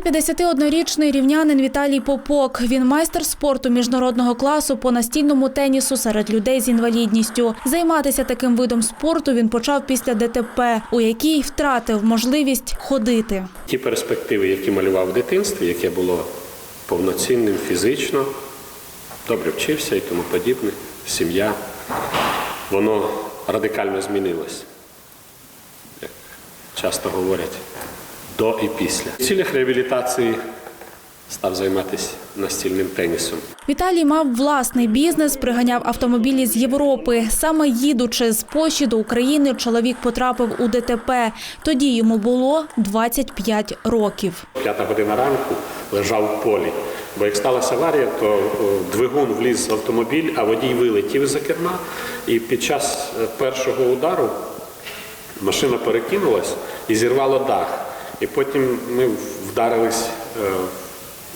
51-річний рівнянин Віталій Попок. Він майстер спорту міжнародного класу по настільному тенісу серед людей з інвалідністю. Займатися таким видом спорту він почав після ДТП, у якій втратив можливість ходити. Ті перспективи, які малював в дитинстві, яке було повноцінним фізично, добре вчився і тому подібне, сім'я, воно радикально змінилось. Як часто говорять, до і після. В цілях реабілітації став займатися настільним тенісом. Віталій мав власний бізнес, приганяв автомобілі з Європи. Саме їдучи з Польщі до України, чоловік потрапив у ДТП. Тоді йому було 25 років. П'ята година ранку лежав в полі. Бо як сталася аварія, то двигун вліз в автомобіль, а водій вилетів за керма. І під час е, першого удару машина перекинулась і зірвало дах. І потім ми вдарились, е,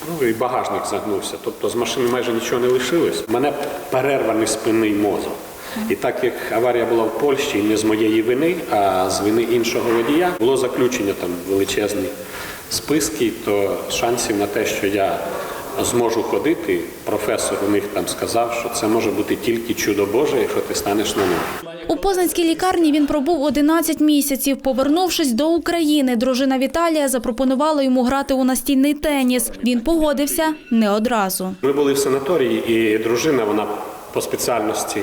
ну і багажник загнувся. Тобто з машини майже нічого не лишилось. У мене перерваний спинний мозок. І так як аварія була в Польщі, не з моєї вини, а з вини іншого водія, було заключення там величезні списки, то шансів на те, що я зможу ходити, професор у них там сказав, що це може бути тільки чудо Боже, якщо ти станеш на ноги. У Познанській лікарні він пробув 11 місяців. Повернувшись до України, дружина Віталія запропонувала йому грати у настільний теніс. Він погодився не одразу. Ми були в санаторії, і дружина, вона по спеціальності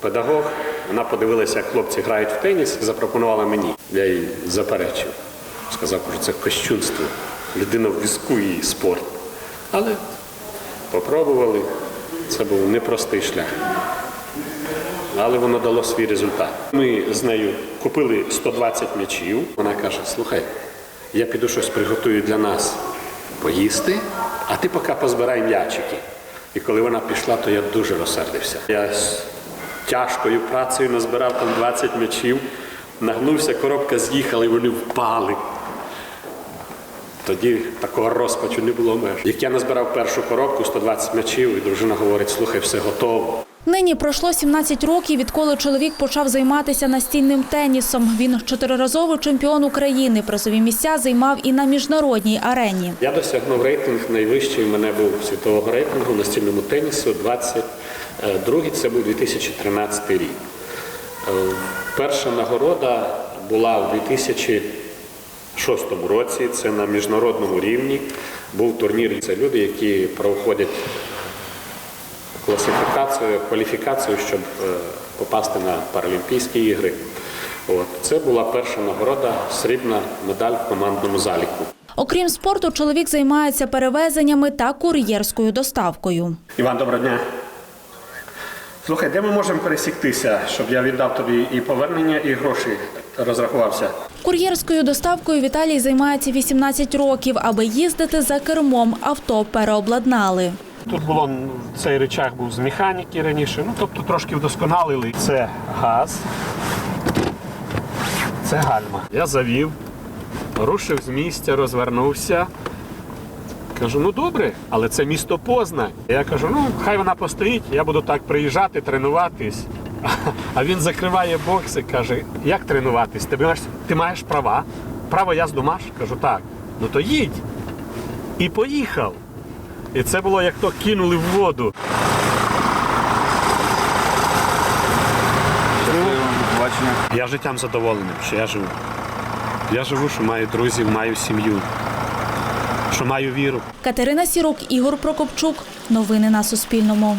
педагог. Вона подивилася, як хлопці грають в теніс, і запропонувала мені. Я їй заперечив. Сказав, що це кощунство. Людина в візку і спорт. Але попробували. Це був непростий шлях. Але воно дало свій результат. Ми з нею купили 120 м'ячів. Вона каже: слухай, я піду щось приготую для нас поїсти, а ти поки позбирай м'ячики. І коли вона пішла, то я дуже розсердився. Я з тяжкою працею назбирав там 20 м'ячів, нагнувся, коробка з'їхала і вони впали. Тоді такого розпачу не було меж. Як я назбирав першу коробку, 120 м'ячів, і дружина говорить, слухай, все готово. Нині пройшло 17 років, відколи чоловік почав займатися настільним тенісом. Він чотириразовий чемпіон України. Призові місця займав і на міжнародній арені. Я досягнув рейтинг найвищий. У мене був світового рейтингу настільному тенісу. 22-й, це був 2013 рік. Е, Перша нагорода була в 2006 році. Це на міжнародному рівні. Був турнір. Це люди, які проходять класифікацію, кваліфікацію, щоб е, попасти на Паралімпійські ігри. От. Це була перша нагорода, срібна медаль в командному заліку. Окрім спорту, чоловік займається перевезеннями та кур'єрською доставкою. Іван, доброго дня. Слухай, де ми можемо пересіктися, щоб я віддав тобі і повернення, і гроші розрахувався? Кур'єрською доставкою Віталій займається 18 років. Аби їздити за кермом, авто переобладнали. Тут було м, цей речах був з механіки раніше, ну тобто трошки вдосконалили. Це газ, це гальма. Я завів, рушив з місця, розвернувся. Кажу, ну добре, але це місто Познань. Я кажу, ну хай вона постоїть, я буду так приїжджати, тренуватись. А він закриває бокс і каже, як тренуватись? Ти маєш, ти маєш права? Право язду маєш? Кажу, так. Ну то їдь. І поїхав. І це було як то кинули в воду. Бачення. Я життям задоволений, що я живу. Я живу, що маю друзів, маю сім'ю, що маю віру. Катерина Сірок, Ігор Прокопчук. Новини на Суспільному.